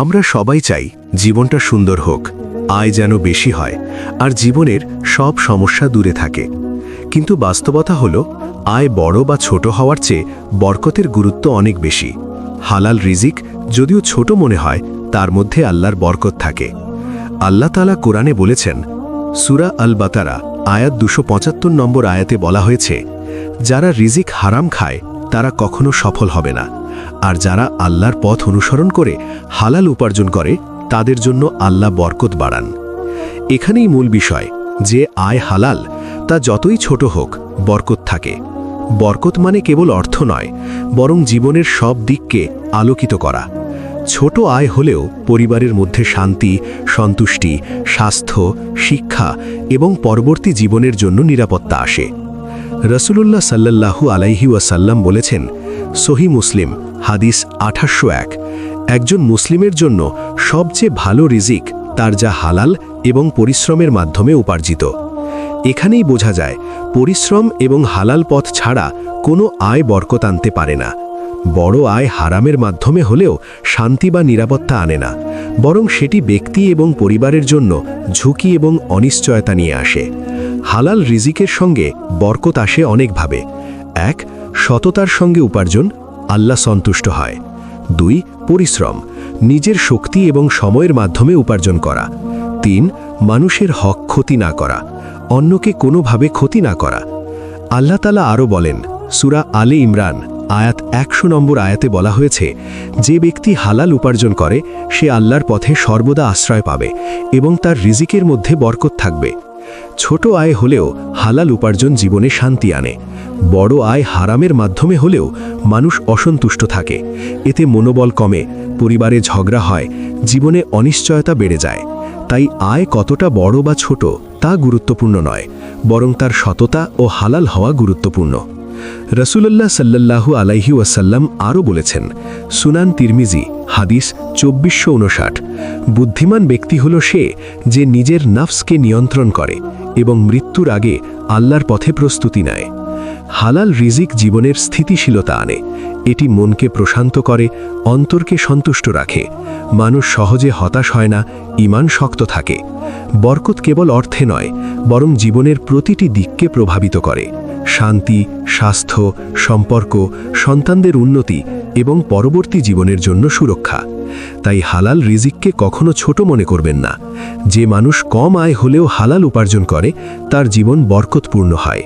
আমরা সবাই চাই জীবনটা সুন্দর হোক, আয় যেন বেশি হয়, আর জীবনের সব সমস্যা দূরে থাকে। কিন্তু বাস্তবতা হল, আয় বড় বা ছোট হওয়ার চেয়ে বরকতের গুরুত্ব অনেক বেশি। হালাল রিজিক যদিও ছোট মনে হয়, তার মধ্যে আল্লাহর বরকত থাকে। আল্লাহ তালা কোরআনে বলেছেন, সুরা আল বাতারা আয়াত দুশো পঁচাত্তর নম্বর আয়াতে বলা হয়েছে, যারা রিজিক হারাম খায়, তারা কখনো সফল হবে না। আর যারা আল্লাহর পথ অনুসরণ করে হালাল উপার্জন করে, তাদের জন্য আল্লাহ বরকত বাড়ান। এখানেই মূল বিষয়, যে আয় হালাল, তা যতই ছোট হোক, বরকত থাকে। বরকত মানে কেবল অর্থ নয়, বরং জীবনের সব দিককে আলোকিত করা। ছোট আয় হলেও পরিবারের মধ্যে শান্তি, সন্তুষ্টি, স্বাস্থ্য, শিক্ষা এবং পরবর্তী জীবনের জন্য নিরাপত্তা আসে। রসুলুল্লাহ সাল্লাল্লাহু আলাইহি ওয়াসাল্লাম বলেছেন, সহি মুসলিম হাদিস আঠাশশো এক। একজন মুসলিমের জন্য সবচেয়ে ভালো রিজিক তার যা হালাল এবং পরিশ্রমের মাধ্যমে উপার্জিত। এখানেই বোঝা যায়, পরিশ্রম এবং হালাল পথ ছাড়া কোনো আয় বরকত আনতে পারে না। বড় আয় হারামের মাধ্যমে হলেও শান্তি বা নিরাপত্তা আনে না, বরং সেটি ব্যক্তি এবং পরিবারের জন্য ঝুঁকি এবং অনিশ্চয়তা নিয়ে আসে। হালাল রিজিকের সঙ্গে বরকত আসে অনেকভাবে। এক, সততার সঙ্গে উপার্জন। আল্লাহ সন্তুষ্ট হয়। দুই, পরিশ্রম, নিজের শক্তি এবং সময়ের মাধ্যমে উপার্জন করা। তিন, মানুষের হক ক্ষতি না করা, অন্যকে কোনোভাবে ক্ষতি না করা। আল্লাহ তালা আরও বলেন, সুরা আলে ইমরান, আয়াত একশো নম্বর আয়াতে বলা হয়েছে, যে ব্যক্তি হালাল উপার্জন করে, সে আল্লাহর পথে সর্বদা আশ্রয় পাবে এবং তার রিজিকের মধ্যে বরকত থাকবে। ছোট আয় হলেও হালাল উপার্জন জীবনে শান্তি আনে। বড় আয় হারামের মাধ্যমে হলেও মানুষ অসন্তুষ্ট থাকে। এতে মনোবল কমে, পরিবারে ঝগড়া হয়, জীবনে অনিশ্চয়তা বেড়ে যায়। তাই আয় কতটা বড় বা ছোট তা গুরুত্বপূর্ণ নয়, বরং তার সততা ও হালাল হওয়া গুরুত্বপূর্ণ। রসুল্লাহ সাল্লাল্লাহু আলাইহি ওয়াসাল্লাম আরও বলেছেন, সুনান তিরমিজি, হাদিস চব্বিশশো উনষাট বুদ্ধিমান ব্যক্তি হল সে যে নিজের নাফসকে নিয়ন্ত্রণ করে এবং মৃত্যুর আগে আল্লাহর পথে প্রস্তুতি নেয়। হালাল রিজিক জীবনের স্থিতিশীলতা আনে। এটি মনকে প্রশান্ত করে, অন্তরকে সন্তুষ্ট রাখে। মানুষ সহজে হতাশ হয় না ইমান শক্ত থাকে। বরকত কেবল অর্থে নয়, বরং জীবনের প্রতিটি দিককে প্রভাবিত করে। শান্তি, স্বাস্থ্য, সম্পর্ক, সন্তানদের উন্নতি এবং পরবর্তী জীবনের জন্য সুরক্ষা। তাই হালাল রিজিককে কখনো ছোট মনে করবেন না। যে মানুষ কম আয় হলেও হালাল উপার্জন করে, তার জীবন বরকতপূর্ণ হয়।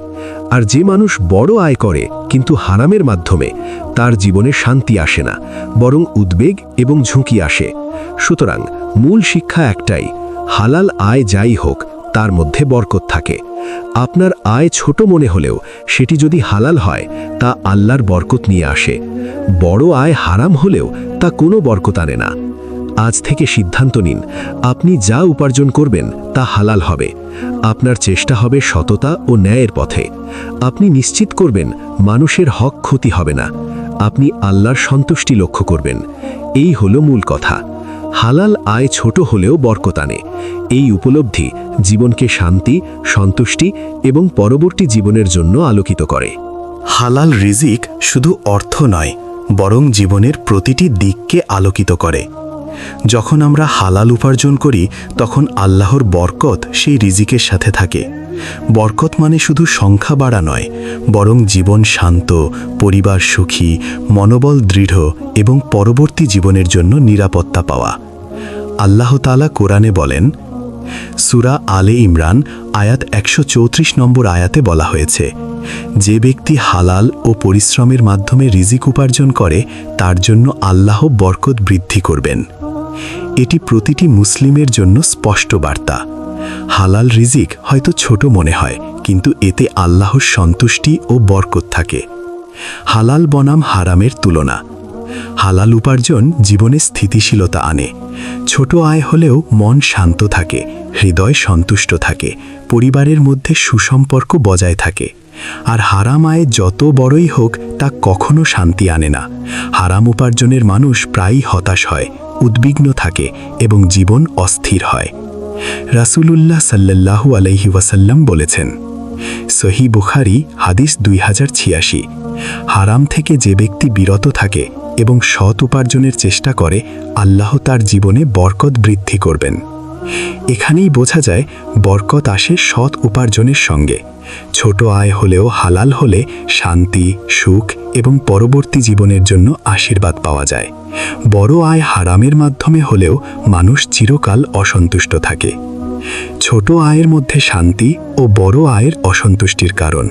আর যে মানুষ বড় আয় করে, কিন্তু হারামের মাধ্যমে, তার জীবনে শান্তি আসে না, বরং উদ্বেগ এবং ঝুঁকি আসে। সুতরাং মূল শিক্ষা একটাই, হালাল আয় যাই হোক তার মধ্যে বরকত থাকে। আপনার আয় ছোট মনে হলেও সেটি যদি হালাল হয়, তা আল্লাহর বরকত নিয়ে আসে। বড় আয় হারাম হলেও তা কোনো বরকত আনে না। আজ থেকে সিদ্ধান্ত নিন, আপনি যা উপার্জন করবেন, তা হালাল হবে। আপনার চেষ্টা হবে সততা ও ন্যায়ের পথে। আপনি নিশ্চিত করবেন, মানুষের হক ক্ষতি হবে না। আপনি আল্লাহর সন্তুষ্টি লক্ষ্য করবেন। এই হলো মূল কথা। হালাল আয় ছোট হলেও বরকতানে এই উপলব্ধি জীবনকে শান্তি, সন্তুষ্টি এবং পরবর্তী জীবনের জন্য আলোকিত করে। হালাল রিজিক শুধু অর্থ নয়, বরং জীবনের প্রতিটি দিককে আলোকিত করে। যখন আমরা হালাল উপার্জন করি, তখন আল্লাহর বরকত সেই রিজিকের সাথে থাকে। বরকত মানে শুধু সংখ্যা বাড়া নয়, বরং জীবন শান্ত, পরিবার সুখী, মনোবল দৃঢ় এবং পরবর্তী জীবনের জন্য নিরাপত্তা পাওয়া। আল্লাহ তালা কোরআনে বলেন, সুরা আলে ইমরান আয়াত একশো চৌত্রিশ নম্বর আয়াতে বলা হয়েছে, যে ব্যক্তি হালাল ও পরিশ্রমের মাধ্যমে রিজিক উপার্জন করে, তার জন্য আল্লাহ বরকত বৃদ্ধি করবেন। এটি প্রতিটি মুসলিমের জন্য স্পষ্ট বার্তা। হালাল রিজিক হয়তো ছোট মনে হয়, কিন্তু এতে আল্লাহর সন্তুষ্টি ও বরকত থাকে। হালাল বনাম হারামের তুলনা। হালাল উপার্জন জীবনে স্থিতিশীলতা আনে। ছোট আয় হলেও মন শান্ত থাকে, হৃদয় সন্তুষ্ট থাকে, পরিবারের মধ্যে সুসম্পর্ক বজায় থাকে। আর হারাম আয় যত বড়ই হোক, তা কখনো শান্তি আনে না। হারাম উপার্জনের মানুষ প্রায়ই হতাশ হয় উদ্বিগ্ন থাকে এবং জীবন অস্থির হয়। রাসূলুল্লাহ সাল্লাল্লাহু আলাইহি ওয়াসাল্লাম বলেছেন সহি বুখারি, হাদিস দুই হাজার ছিয়াশি। হারাম থেকে যে ব্যক্তি বিরত থাকে এবং সৎ উপার্জনের চেষ্টা করে, আল্লাহ তার জীবনে বরকত বৃদ্ধি করবেন। এখানেই বোঝা যায়, বরকত আসে সৎ উপার্জনের সঙ্গে। ছোট আয় হলেও হালাল হলে শান্তি, সুখ এবং পরবর্তী জীবনের জন্য আশীর্বাদ পাওয়া যায়। বড় আয় হারামের মাধ্যমে হলেও মানুষ চিরকাল অসন্তুষ্ট থাকে। ছোট আয়ের মধ্যে শান্তি ও বড় আয়ের অসন্তুষ্টির কারণ।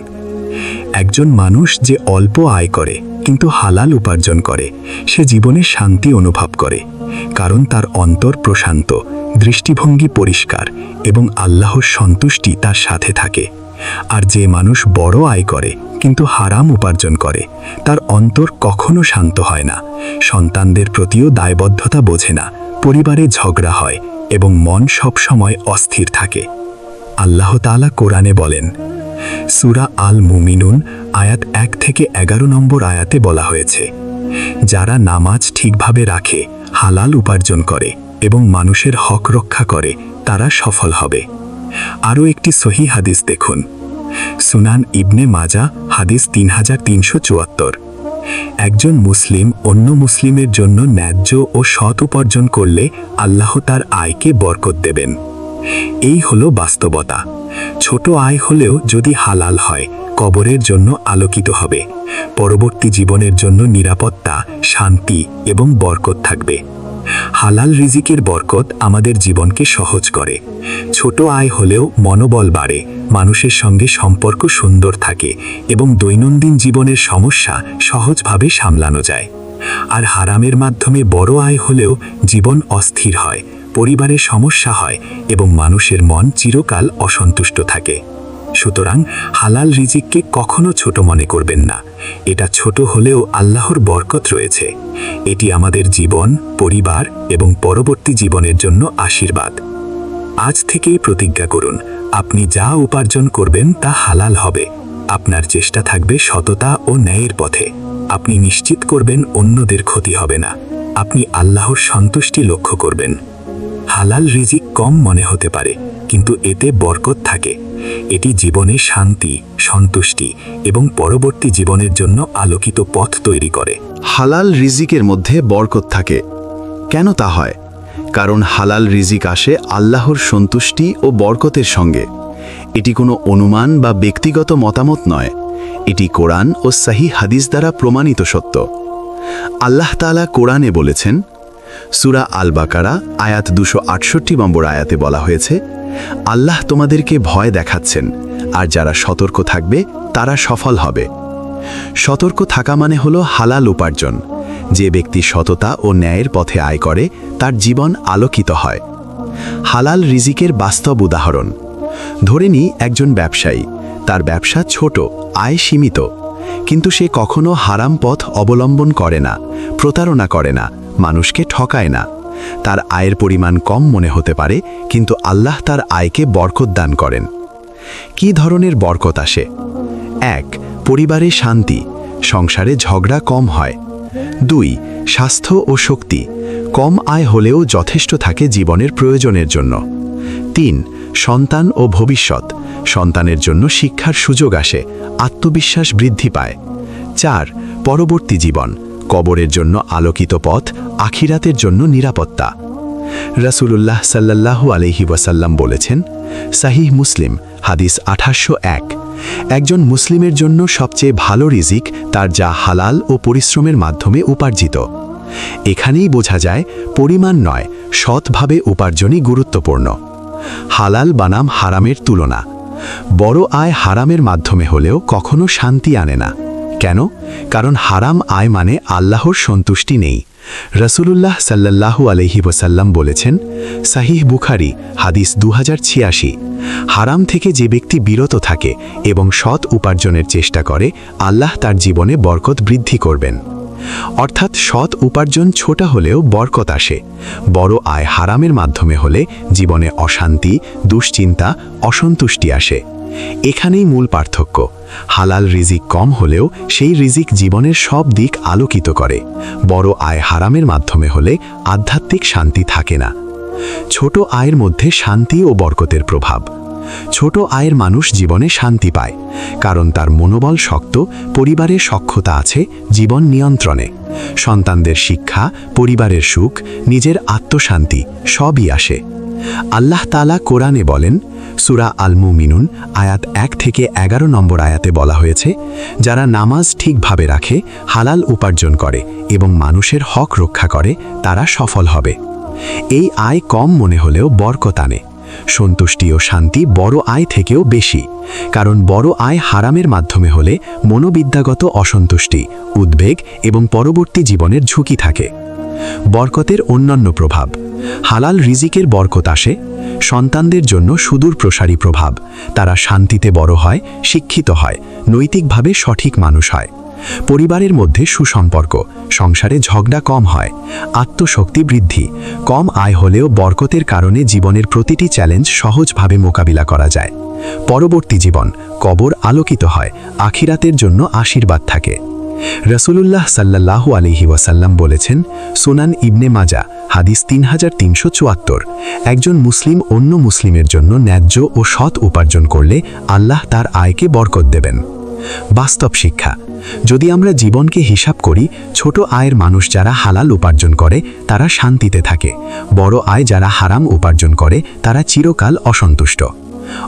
একজন মানুষ যে অল্প আয় করে, কিন্তু হালাল উপার্জন করে, সে জীবনে শান্তি অনুভব করে, কারণ তার অন্তর প্রশান্ত, দৃষ্টিভঙ্গি পরিষ্কার এবং আল্লাহর সন্তুষ্টি তার সাথে থাকে। আর যে মানুষ বড় আয় করে, কিন্তু হারাম উপার্জন করে, তার অন্তর কখনো শান্ত হয় না। সন্তানদের প্রতিও দায়বদ্ধতা বোঝে না, পরিবারে ঝগড়া হয় এবং মন সবসময় অস্থির থাকে। আল্লাহ তাআলা কোরআনে বলেন, সুরা আল মুমিনুন আয়াত এক থেকে এগারো নম্বর আয়াতে বলা হয়েছে, যারা নামাজ ঠিকভাবে রাখে, হালাল উপার্জন করে এবং মানুষের হক রক্ষা করে, তারা সফল হবে। আরও একটি সহি হাদিস দেখুন। সুনান ইবনে মাজা, হাদিস তিন হাজার তিনশো চুয়াত্তর। একজন মুসলিম অন্য মুসলিমের জন্য ন্যায্য ও সৎ উপার্জন করলে আল্লাহ তার আয়কে বরকত দেবেন। এই হলো বাস্তবতা। ছোট আয় হলেও যদি হালাল হয়, কবরের জন্য আলোকিত হবে। পরবর্তী জীবনের জন্য নিরাপত্তা, শান্তি এবং বরকত থাকবে। হালাল রিজিকের বরকত আমাদের জীবনকে সহজ করে। ছোট আয় হলেও মনোবল বাড়ে, মানুষের সঙ্গে সম্পর্ক সুন্দর থাকে এবং দৈনন্দিন জীবনের সমস্যা সহজভাবে সামলানো যায়। আর হারামের মাধ্যমে বড় আয় হলেও জীবন অস্থির হয়, পরিবারে সমস্যা হয় এবং মানুষের মন চিরকাল অসন্তুষ্ট থাকে। সুতরাং হালাল রিজিককে কখনো ছোট মনে করবেন না। এটা ছোট হলেও আল্লাহর বরকত রয়েছে। এটি আমাদের জীবন, পরিবার এবং পরবর্তী জীবনের জন্য আশীর্বাদ। আজ থেকেই প্রতিজ্ঞা করুন, আপনি যা উপার্জন করবেন তা হালাল হবে। আপনার চেষ্টা থাকবে সততা ও ন্যায়ের পথে। আপনি নিশ্চিত করবেন অন্যদের ক্ষতি হবে না। আপনি আল্লাহর সন্তুষ্টি লক্ষ্য করবেন। হালাল রিজিক কম মনে হতে পারে, কিন্তু এতে বরকত থাকে। এটি জীবনে শান্তি, সন্তুষ্টি এবং পরবর্তী জীবনের জন্য আলোকিত পথ তৈরি করে। হালাল রিজিকের মধ্যে বরকত থাকে। কেন তা হয়? কারণ হালাল রিজিক আসে আল্লাহর সন্তুষ্টি ও বরকতের সঙ্গে। এটি কোনো অনুমান বা ব্যক্তিগত মতামত নয়। এটি কোরআন ও সাহি হাদিস দ্বারা প্রমাণিত সত্য। আল্লাহ তাআলা কোরআনে বলেছেন, সুরা আল বাকারা আয়াত দুশো আটষট্টি নম্বর আয়াতে বলা হয়েছে আল্লাহ তোমাদেরকে ভয় দেখাচ্ছেন, আর যারা সতর্ক থাকবে, তারা সফল হবে। সতর্ক থাকা মানে হলো হালাল উপার্জন। যে ব্যক্তি সততা ও ন্যায়ের পথে আয় করে, তার জীবন আলোকিত হয়। হালাল রিজিকের বাস্তব উদাহরণ। ধরে নিই একজন ব্যবসায়ী, তার ব্যবসা ছোট, আয় সীমিত। কিন্তু সে কখনো হারাম পথ অবলম্বন করে না, প্রতারণা করে না, মানুষকে ঠকায় না। তার আয়ের পরিমাণ কম মনে হতে পারে, কিন্তু আল্লাহ তার আয়কে বরকত দান করেন। কি ধরনের বরকত আসে? এক, পরিবারে শান্তি, সংসারে ঝগড়া কম হয়। দুই, স্বাস্থ্য ও শক্তি, কম আয় হলেও যথেষ্ট থাকে জীবনের প্রয়োজনের জন্য। তিন, সন্তান ও ভবিষ্যৎ, সন্তানের জন্য শিক্ষার সুযোগ আসে, আত্মবিশ্বাস বৃদ্ধি পায়। চার, পরবর্তী জীবন কবরের জন্য আলোকিত পথ, আখিরাতের জন্য নিরাপত্তা। রাসূলুল্লাহ সাল্লাল্লাহু আলহি ওয়াসাল্লাম বলেছেন, সাহিহ মুসলিম, হাদিস আঠাশশো এক, একজন মুসলিমের জন্য সবচেয়ে ভালো রিজিক তার যা হালাল ও পরিশ্রমের মাধ্যমে উপার্জিত। এখানেই বোঝা যায়, পরিমাণ নয়, সৎভাবে উপার্জনই গুরুত্বপূর্ণ। হালাল বানাম হারামের তুলনা, বড় আয় হারামের মাধ্যমে হলেও কখনো শান্তি আনে না। কেন? কারণ হারাম আয় মানে আল্লাহর সন্তুষ্টি নেই। রসুলুল্লাহ সাল্লাল্লাহু আলহি ওসাল্লাম বলেছেন, সাহিহ বুখারি, হাদিস দু হাজার ছিয়াশি, হারাম থেকে যে ব্যক্তি বিরত থাকে এবং সৎ উপার্জনের চেষ্টা করে, আল্লাহ তার জীবনে বরকত বৃদ্ধি করবেন। অর্থাৎ সৎ উপার্জন ছোটা হলেও বরকত আসে। বড় আয় হারামের মাধ্যমে হলে জীবনে অশান্তি, দুশ্চিন্তা, অসন্তুষ্টি আসে। এখানেই মূল পার্থক্য। হালাল রিজিক কম হলেও সেই রিজিক জীবনের সব দিক আলোকিত করে। বড় আয় হারামের মাধ্যমে হলে আধ্যাত্মিক শান্তি থাকে না। ছোট আয়ের মধ্যে শান্তি ও বরকতের প্রভাব। ছোট আয়ের মানুষ জীবনে শান্তি পায়, কারণ তার মনোবল শক্ত পরিবারের সক্ষতা আছে জীবন নিয়ন্ত্রণে। সন্তানদের শিক্ষা, পরিবারের সুখ, নিজের আত্মশান্তি, সবই আসে। আল্লাহ তালা কোরআনে বলেন, সুরা আলমু মিনুন আয়াত এক থেকে এগারো নম্বর আয়াতে বলা হয়েছে, যারা নামাজ ঠিকভাবে রাখে, হালাল উপার্জন করে এবং মানুষের হক রক্ষা করে, তারা সফল হবে। এই আয় কম মনে হলেও বরকত আনে। সন্তুষ্টি ও শান্তি বড় আয় থেকেও বেশি, কারণ বড় আয় হারামের মাধ্যমে হলে মনোবিদ্যাগত অসন্তুষ্টি, উদ্বেগ এবং পরবর্তী জীবনের ঝুঁকি থাকে। বরকতের অন্যান্য প্রভাব, হালাল রিজিকের বরকত আসে, সন্তানদের জন্য সুদূর প্রসারী প্রভাব, তারা শান্তিতে বড় হয়, শিক্ষিত হয়, নৈতিকভাবে সঠিক মানুষ হয়। পরিবারের মধ্যে সুসম্পর্ক, সংসারে ঝগড়া কম হয়, আত্মশক্তি বৃদ্ধি, কম আয় হলেও বরকতের কারণে জীবনের প্রতিটি চ্যালেঞ্জ সহজভাবে মোকাবিলা করা যায়। পরবর্তী জীবন কবর আলোকিত হয়, আখিরাতের জন্য আশীর্বাদ থাকে। রসুলুল্লাহ সাল্লাল্লাহু আলহি ওয়াসাল্লাম বলেছেন, সোনান ইবনে মাজা, হাদিস তিন হাজার তিনশো চুয়াত্তর, একজন মুসলিম অন্য মুসলিমের জন্য ন্যায্য ও সৎ উপার্জন করলে আল্লাহ তার আয়কে বরকত দেবেন। বাস্তব শিক্ষা। যদি আমরা জীবনকে হিসাব করি, ছোট আয়ের মানুষ যারা হালাল উপার্জন করে, তারা শান্তিতে থাকে। বড় আয় যারা হারাম উপার্জন করে, তারা চিরকাল অসন্তুষ্ট।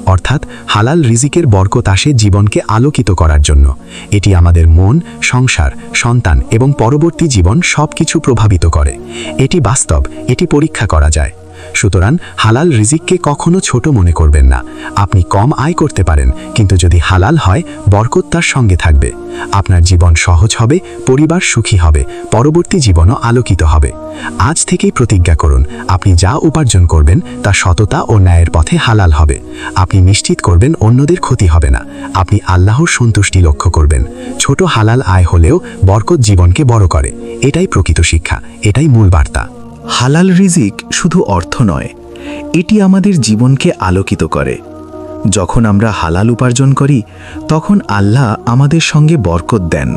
অর্থাৎ হালাল রিজিকের বরকত আসে জীবনকে আলোকিত করার জন্য। এটি আমাদের মন, সংসার, সন্তান এবং পরবর্তী জীবন সব কিছু প্রভাবিত করে। এটি বাস্তব, এটি পরীক্ষা করা যায়। সুতরাং হালাল রিজিককে কখনো ছোট মনে করবেন না। আপনি কম আয় করতে পারেন, কিন্তু যদি হালাল হয়, বরকত তার সঙ্গে থাকবে। আপনার জীবন সহজ হবে, পরিবার সুখী হবে, পরবর্তী জীবনও আলোকিত হবে। আজ থেকেই প্রতিজ্ঞা করুন, আপনি যা উপার্জন করবেন, তা সততা ও ন্যায়ের পথে হালাল হবে। আপনি নিশ্চিত করবেন, অন্যদের ক্ষতি হবে না। আপনি আল্লাহর সন্তুষ্টি লক্ষ্য করবেন। ছোট হালাল আয় হলেও বরকত জীবনকে বড় করে। এটাই প্রকৃত শিক্ষা, এটাই মূল বার্তা। হালাল রিজিক শুধু অর্থ নয়, এটি আমাদের জীবনকে আলোকিত করে। যখন আমরা হালাল উপার্জন করি, তখন আল্লাহ আমাদের সঙ্গে বরকত দেন।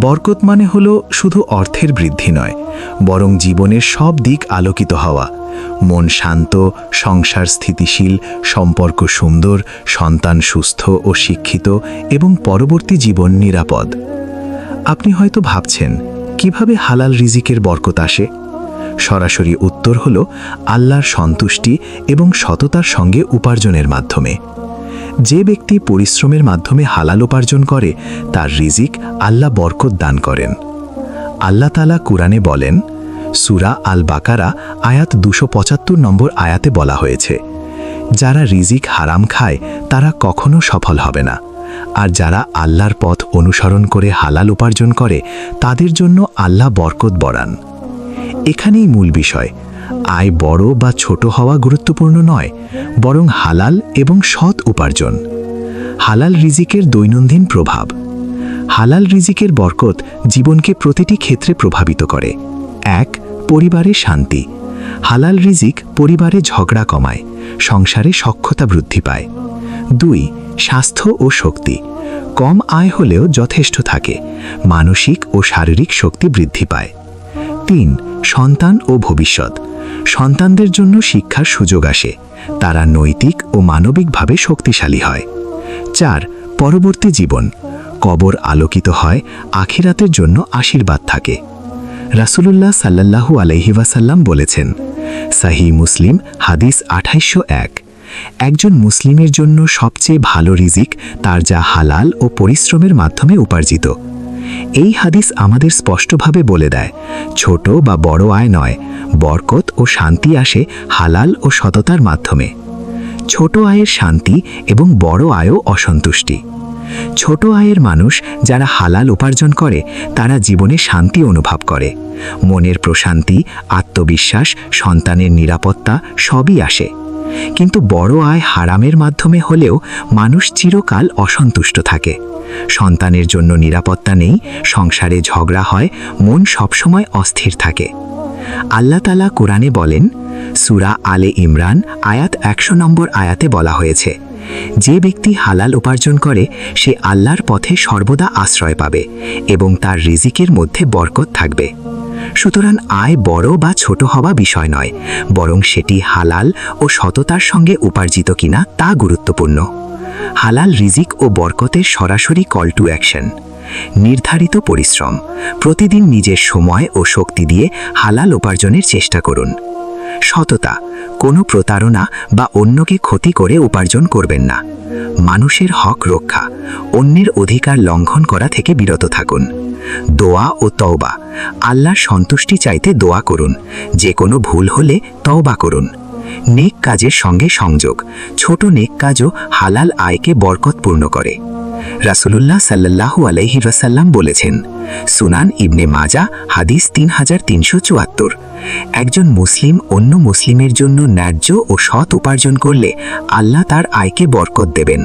বরকত মানে হল শুধু অর্থের বৃদ্ধি নয়, বরং জীবনের সব দিক আলোকিত হওয়া। মন শান্ত, সংসার স্থিতিশীল, সম্পর্ক সুন্দর, সন্তান সুস্থ ও শিক্ষিত এবং পরবর্তী জীবন নিরাপদ। আপনি হয়তো ভাবছেন, কীভাবে হালাল রিজিকের বরকত আসে? সরাসরি উত্তর হল আল্লাহর সন্তুষ্টি এবং সততার সঙ্গে উপার্জনের মাধ্যমে। যে ব্যক্তি পরিশ্রমের মাধ্যমে হালাল উপার্জন করে, তার রিজিক আল্লাহ বরকত দান করেন। আল্লাহ তালা কুরআনে বলেন, সুরা আল বাকারা আয়াত দুশো পঁচাত্তর নম্বর আয়াতে বলা হয়েছে, যারা রিজিক হারাম খায়, তারা কখনো সফল হবে না। আর যারা আল্লাহর পথ অনুসরণ করে হালাল উপার্জন করে, তাদের জন্য আল্লাহ বরকত বরান। এখানেই মূল বিষয়। আয় বড় বা ছোট হওয়া গুরুত্বপূর্ণ নয়, বরং হালাল এবং সৎ উপার্জন। হালাল রিজিকের দৈনন্দিন প্রভাব। হালাল রিজিকের বরকত জীবনকে প্রতিটি ক্ষেত্রে প্রভাবিত করে। এক, পরিবারে শান্তি। হালাল রিজিক পরিবারে ঝগড়া কমায়, সংসারে সক্ষতা বৃদ্ধি পায়। দুই, স্বাস্থ্য ও শক্তি। কম আয় হলেও যথেষ্ট থাকে, মানসিক ও শারীরিক শক্তি বৃদ্ধি পায়। তিন সন্তান ও ভবিষ্যৎ। সন্তানদের জন্য শিক্ষার সুযোগ আসে। তারা নৈতিক ও মানবিকভাবে শক্তিশালী হয়। চার, পরবর্তী জীবন। কবর আলোকিত হয়, আখিরাতের জন্য আশীর্বাদ থাকে। রাসূলুল্লাহ সাল্লাল্লাহু আলাইহি ওয়াসাল্লাম বলেছেন, সাহি মুসলিম, হাদিস আঠাইশো এক। একজন মুসলিমের জন্য সবচেয়ে ভালো রিজিক তার যা হালাল ও পরিশ্রমের মাধ্যমে উপার্জিত। এই হাদিস আমাদের স্পষ্টভাবে বলে দেয়, ছোট বা বড় আয় নয়, বরকত ও শান্তি আসে হালাল ও সততার মাধ্যমে। ছোট আয়ের শান্তি এবং বড় আয়ও অসন্তুষ্টি। ছোট আয়ের মানুষ যারা হালাল উপার্জন করে, তারা জীবনে শান্তি অনুভব করে। মনের প্রশান্তি, আত্মবিশ্বাস, সন্তানের নিরাপত্তা সবই আসে। কিন্তু বড় আয় হারামের মাধ্যমে হলেও মানুষ চিরকাল অসন্তুষ্ট থাকে। সন্তানের জন্য নিরাপত্তা নেই, সংসারে ঝগড়া হয়, মন সবসময় অস্থির থাকে। আল্লাহ তালা কোরআনে বলেন, সুরা আলে ইমরান আয়াত একশো নম্বর আয়াতে বলা হয়েছে, যে ব্যক্তি হালাল উপার্জন করে, সে আল্লাহর পথে সর্বদা আশ্রয় পাবে এবং তার রিজিকের মধ্যে বরকত থাকবে। সুতরাং আয় বড় বা ছোট হওয়া বিষয় নয়, বরং সেটি হালাল ও সততার সঙ্গে উপার্জিত কিনা তা গুরুত্বপূর্ণ। হালাল রিজিক ও বরকতের সরাসরি কল টু অ্যাকশন নির্ধারিত পরিশ্রম। প্রতিদিন নিজের সময় ও শক্তি দিয়ে হালাল উপার্জনের চেষ্টা করুন। সততা, কোনো প্রতারণা বা অন্যকে ক্ষতি করে উপার্জন করবেন না। মানুষের হক রক্ষা, অন্যের অধিকার লঙ্ঘন করা থেকে বিরত থাকুন। দোয়া ও তওবা, আল্লাহর সন্তুষ্টি চাইতে দোয়া করুন। যে কোনো ভুল হলে তওবা করুন। নেক কাজের সঙ্গে সংযোগ, ছোট নেক কাজও হালাল আয়কে বরকতপূর্ণ করে। রাসুলুল্লাহ সাল্লাহু আলাইহি ওয়াসাল্লাম বলেছেন, সুনান ইবনে মাজা, হাদিস তিন হাজার তিনশো চুয়াত্তর। একজন মুসলিম অন্য মুসলিমের জন্য ন্যায্য ও সৎ উপার্জন করলে আল্লাহ তার আয়কে বরকত দেবেন।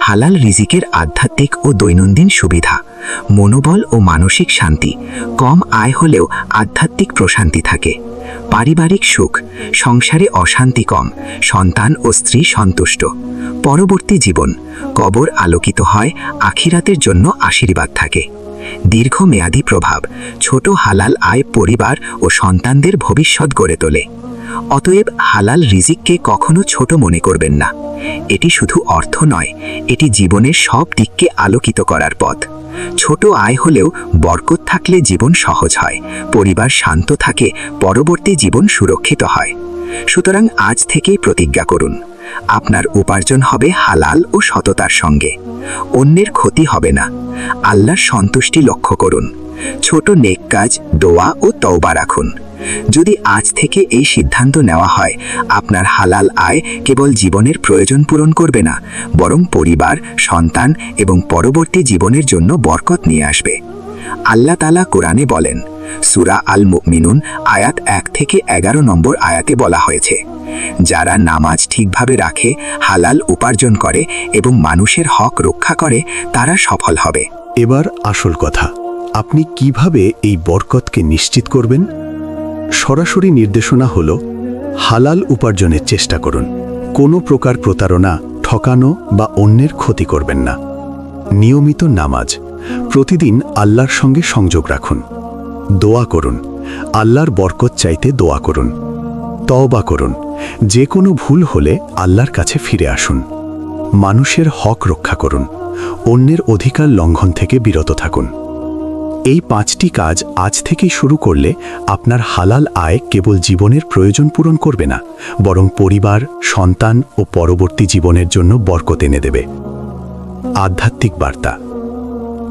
হালাল রিজিকের আধ্যাত্মিক ও দৈনন্দিন সুবিধা, মনোবল ও মানসিক শান্তি, কম আয় হলেও আধ্যাত্মিক প্রশান্তি থাকে। পারিবারিক সুখ, সংসারে অশান্তি কম, সন্তান ও স্ত্রী সন্তুষ্ট। পরবর্তী জীবন, কবর আলোকিত হয়, আখিরাতের জন্য আশীর্বাদ থাকে। দীর্ঘমেয়াদী প্রভাব, ছোট হালাল আয় পরিবার ও সন্তানদের ভবিষ্যৎ গড়ে তোলে। অতএব হালাল রিজিককে কখনো ছোট মনে করবেন না। এটি শুধু অর্থ নয়, এটি জীবনের সব দিককে আলোকিত করার পথ। ছোট আয় হলেও বরকত থাকলে জীবন সহজ হয়, পরিবার শান্ত থাকে, পরবর্তী জীবন সুরক্ষিত হয়। সুতরাং আজ থেকেই প্রতিজ্ঞা করুন, আপনার উপার্জন হবে হালাল ও সততার সঙ্গে। অন্যের ক্ষতি হবে না, আল্লাহর সন্তুষ্টি লক্ষ্য করুন। ছোট নেক কাজ, দোয়া ও তওবা রাখুন। যদি আজ থেকে এই সিদ্ধান্ত নেওয়া হয়, আপনার হালাল আয় কেবল জীবনের প্রয়োজন পূরণ করবে না, বরং পরিবার, সন্তান এবং পরবর্তী জীবনের জন্য বরকত নিয়ে আসবে। আল্লাহ তালা কোরআনে বলেন, সুরা আল মুমিনুন আয়াত এক থেকে এগারো নম্বর আয়াতে বলা হয়েছে, যারা নামাজ ঠিকভাবে রাখে, হালাল উপার্জন করে এবং মানুষের হক রক্ষা করে, তারা সফল হবে। এবার আসল কথা, আপনি কীভাবে এই বরকতকে নিশ্চিত করবেন? সরাসরি নির্দেশনা হল, হালাল উপার্জনের চেষ্টা করুন। কোনো প্রকার প্রতারণা, ঠকানো বা অন্যের ক্ষতি করবেন না। নিয়মিত নামাজ, প্রতিদিন আল্লাহর সঙ্গে সংযোগ রাখুন। দোয়া করুন, আল্লাহর বরকত চাইতে দোয়া করুন। তওবা করুন, যে কোনো ভুল হলে আল্লাহর কাছে ফিরে আসুন। মানুষের হক রক্ষা করুন, অন্যের অধিকার লঙ্ঘন থেকে বিরত থাকুন। এই পাঁচটি কাজ আজ থেকেই শুরু করলে আপনার হালাল আয় কেবল জীবনের প্রয়োজন পূরণ করবে না, বরং পরিবার, সন্তান ও পরবর্তী জীবনের জন্য বরকত এনে দেবে। আধ্যাত্মিক বার্তা।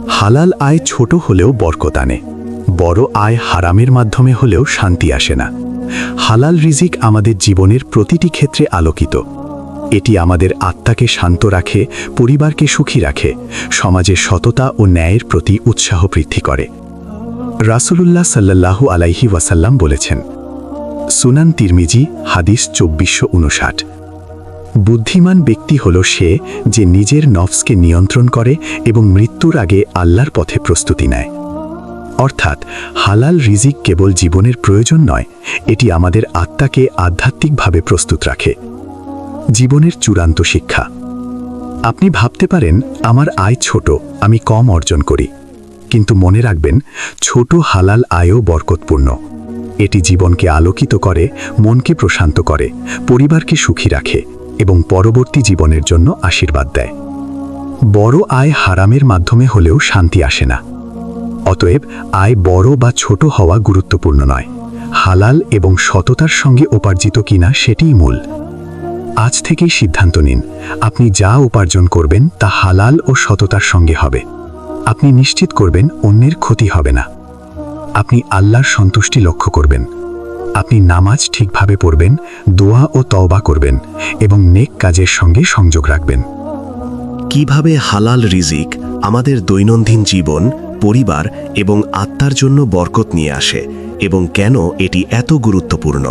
হালাল আয় ছোট হলেও বরকত আনে, বড় আয় হারামের মাধ্যমে হলেও শান্তি আসে না। হালাল রিজিক আমাদের জীবনের প্রতিটি ক্ষেত্রে আলোকিত। এটি আমাদের আত্মাকে শান্ত রাখে, পরিবারকে সুখী রাখে সমাজের সততা ও ন্যায়ের প্রতি উৎসাহ বৃদ্ধি করে। রাসূলুল্লাহ সাল্লাল্লাহু আলাইহি ওয়াসাল্লাম বলেছেন, সুনান তিরমিজি, হাদিস চব্বিশশো উনষাট। বুদ্ধিমান ব্যক্তি হল সে যে নিজের নফসকে নিয়ন্ত্রণ করে এবং মৃত্যুর আগে আল্লাহর পথে প্রস্তুতি নেয়। অর্থাৎ, হালাল রিজিক কেবল জীবনের প্রয়োজন নয়, এটি আমাদের আত্মাকে আধ্যাত্মিকভাবে প্রস্তুত রাখে। জীবনের চূড়ান্ত শিক্ষা। আপনি ভাবতে পারেন, আমার আয় ছোট, আমি কম অর্জন করি। কিন্তু মনে রাখবেন, ছোট হালাল আয়ও বরকতপূর্ণ। এটি জীবনকে আলোকিত করে, মনকে প্রশান্ত করে, পরিবারকে সুখী রাখে এবং পরবর্তী জীবনের জন্য আশীর্বাদ দেয়। বড় আয় হারামের মাধ্যমে হলেও শান্তি আসে না। অতএব, আয় বড় বা ছোট হওয়া গুরুত্বপূর্ণ নয়। হালাল এবং সততার সঙ্গে উপার্জিত কিনা সেটিই মূল। আজ থেকেই সিদ্ধান্ত নিন, আপনি যা উপার্জন করবেন তা হালাল ও সততার সঙ্গে হবে। আপনি নিশ্চিত করবেন অন্যের ক্ষতি হবে না। আপনি আল্লাহর সন্তুষ্টি লক্ষ্য করবেন। আপনি নামাজ ঠিকভাবে পড়বেন, দোয়া ও তওবা করবেন এবং নেক কাজের সঙ্গে সংযোগ রাখবেন। কীভাবে হালাল রিজিক আমাদের দৈনন্দিন জীবন, পরিবার এবং আত্মার জন্য বরকত নিয়ে আসে এবং কেন এটি এত গুরুত্বপূর্ণ?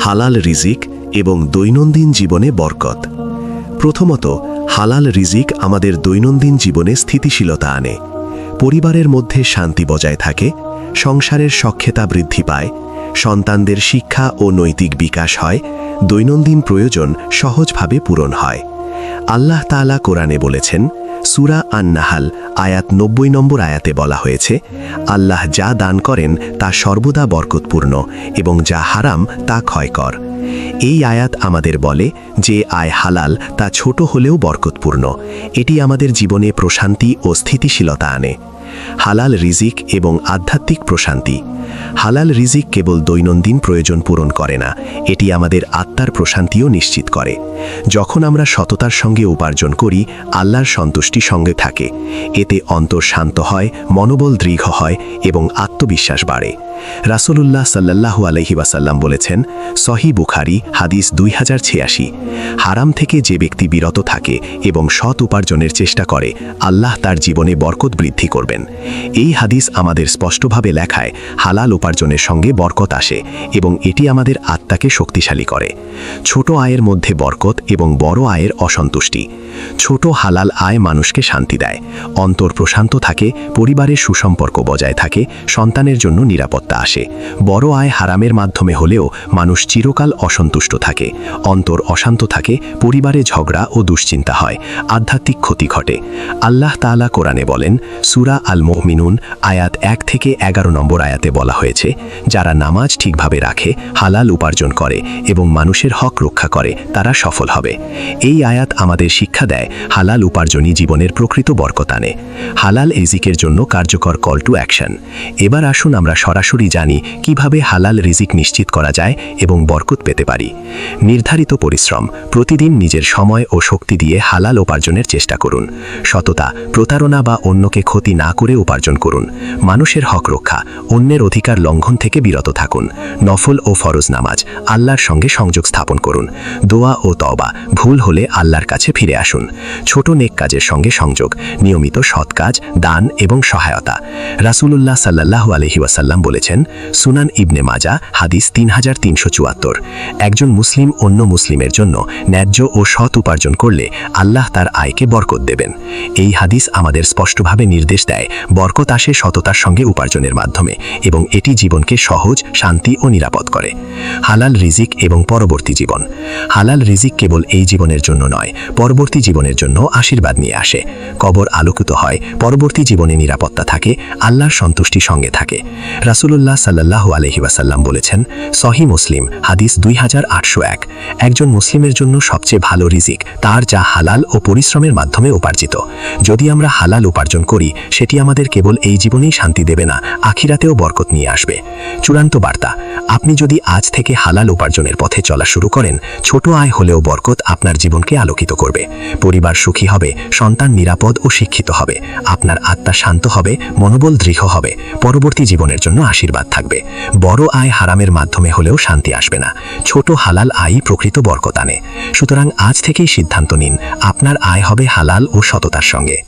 হালাল রিজিক এবং দৈনন্দিন জীবনে বরকত। প্রথমত, হালাল রিজিক আমাদের দৈনন্দিন জীবনে স্থিতিশীলতা আনে। পরিবারের মধ্যে শান্তি বজায় থাকে, সংসারের সক্ষেতা বৃদ্ধি পায়, সন্তানদের শিক্ষা ও নৈতিক বিকাশ হয়, দৈনন্দিন প্রয়োজন সহজভাবে পূরণ হয়। আল্লাহ তাআলা কোরআনে বলেছেন, সুরা আন নাহাল আয়াত নব্বই নম্বর আয়াতে বলা হয়েছে, আল্লাহ যা দান করেন তা সর্বদা বরকতপূর্ণ এবং যা হারাম তা ক্ষয়কর। এই আয়াত আমাদের বলে যে আয় হালাল তা ছোট হলেও বরকতপূর্ণ। এটি আমাদের জীবনে প্রশান্তি ও স্থিতিশীলতা আনে। হালাল রিজিক এবং আধ্যাত্মিক প্রশান্তি। হালাল রিজিক কেবল দৈনন্দিন প্রয়োজন পূরণ করে না, এটি আমাদের আত্মার প্রশান্তিও নিশ্চিত করে। যখন আমরা সততার সঙ্গে উপার্জন করি, আল্লাহর সন্তুষ্টি সঙ্গে থাকে। এতে অন্তর শান্ত হয়, মনোবল দৃঢ় হয় এবং আত্মবিশ্বাস বাড়ে। রাসূলুল্লাহ সাল্লাল্লাহু আলহি ওয়াসাল্লাম বলেছেন, সহি বুখারি, হাদিস দুই হাজার ছিয়াশি। হারাম থেকে যে ব্যক্তি বিরত থাকে এবং সৎ উপার্জনের চেষ্টা করে, আল্লাহ তার জীবনে বরকত বৃদ্ধি করবেন। এই হাদিস আমাদের স্পষ্টভাবে লেখায় হালাল উপার্জনের সঙ্গে বরকত আসে এবং এটি আমাদের আত্মাকে শক্তিশালী করে। ছোট আয়ের মধ্যে বরকত এবং বড় আয়ের অসন্তুষ্টি। ছোট হালাল আয় মানুষকে শান্তি দেয়। অন্তর প্রশান্ত থাকে, পরিবারের সুসম্পর্ক বজায় থাকে, সন্তানের জন্য নিরাপত্তা আসে। বড় আয় হারামের মাধ্যমে হলেও মানুষ চিরকাল অসন্তুষ্ট থাকে, অন্তর অশান্ত থাকে, পরিবারে ঝগড়া ও দুশ্চিন্তা হয়, আধ্যাত্মিক ক্ষতি ঘটে। আল্লাহ তাআলা কোরআনে বলেন, সুরা আল মোহমিনুন আয়াত এক থেকে এগারো নম্বর আয়াতে বলা হয়েছে, যারা নামাজ ঠিকভাবে রাখে, হালাল উপার্জন করে এবং মানুষের হক রক্ষা করে, তারা সফল হবে। এই আয়াত আমাদের শিক্ষা দেয়, হালাল উপার্জনই জীবনের প্রকৃত বরকত আনে। হালাল এজিকের জন্য কার্যকর কল টু অ্যাকশন এবার আসুন আমরা সরাসরি জানি কীভাবে হালাল রিজিক নিশ্চিত করা যায় এবং বরকত পেতে পারি। নির্ধারিত পরিশ্রম, প্রতিদিন নিজের সময় ও শক্তি দিয়ে হালাল উপার্জনের চেষ্টা করুন। সততা, প্রতারণা বা অন্যকে ক্ষতি না করে উপার্জন করুন। মানুষের হক রক্ষা, অন্যের অধিকার লঙ্ঘন থেকে বিরত থাকুন। নফল ও ফরজ নামাজ আল্লাহর সঙ্গে সংযোগ স্থাপন করুন। দোয়া ও তবা ভুল হলে আল্লাহর কাছে ফিরে আসুন। ছোট নেক কাজের সঙ্গে সংযোগ, নিয়মিত সৎ কাজ, দান এবং সহায়তা। রাসূলুল্লাহ সাল্লাল্লাহু আলহি ওয়াসাল্লাম বলেছেন সুনান ইবনে মাজা, হাদিস তিন হাজার তিনশো চুয়াত্তর। একজন মুসলিম অন্য মুসলিমের জন্য ন্যায্য ও সৎ উপার্জন করলে আল্লাহ তার আয়কে বরকত দেবেন। এই হাদিস আমাদের স্পষ্টভাবে নির্দেশ দেয় বরকত আসে সততার সঙ্গে উপার্জনের মাধ্যমে এবং এটি জীবনকে সহজ, শান্তি ও নিরাপদ করে। হালাল রিজিক এবং পরবর্তী জীবন। হালাল রিজিক কেবল এই জীবনের জন্য নয়, পরবর্তী জীবনের জন্য আশীর্বাদ নিয়ে আসে। কবর আলোকিত হয়, পরবর্তী জীবনে নিরাপত্তা থাকে, আল্লাহর সন্তুষ্টি সঙ্গে থাকে। রাসূলুল্লাহ সাল্লাল্লাহু আলহি ওয়াসাল্লাম বলেছেন, সহি মুসলিম, হাদিস দুই হাজার আটশো এক। একজন মুসলিমের জন্য সবচেয়ে ভালো রিজিক তার যা হালাল ও পরিশ্রমের মাধ্যমে উপার্জিত। যদি আমরা হালাল উপার্জন করি, সেটি আমাদের কেবল এই জীবনেই শান্তি দেবে না, আখিরাতেও বরকত নিয়ে আসবে। চূড়ান্ত বার্তা, আপনি যদি আজ থেকে হালাল উপার্জনের পথে চলা শুরু করেন, ছোট আয় হলেও বরকত আপনার জীবনকে আলোকিত করবে। পরিবার সুখী হবে, সন্তান নিরাপদ ও শিক্ষিত হবে, আপনার আত্মা শান্ত হবে, মনোবল দৃঢ় হবে, পরবর্তী জীবনের জন্য আশীর্বাদ থাকবে। বড় আয় হারামের মাধ্যমে হলেও শান্তি আসবে না। ছোট হালাল আয়ই প্রকৃত বরকত আনে। সুতরাং আজ থেকেই সিদ্ধান্ত নিন, আপনার আয় হবে হালাল ও সততার সঙ্গে।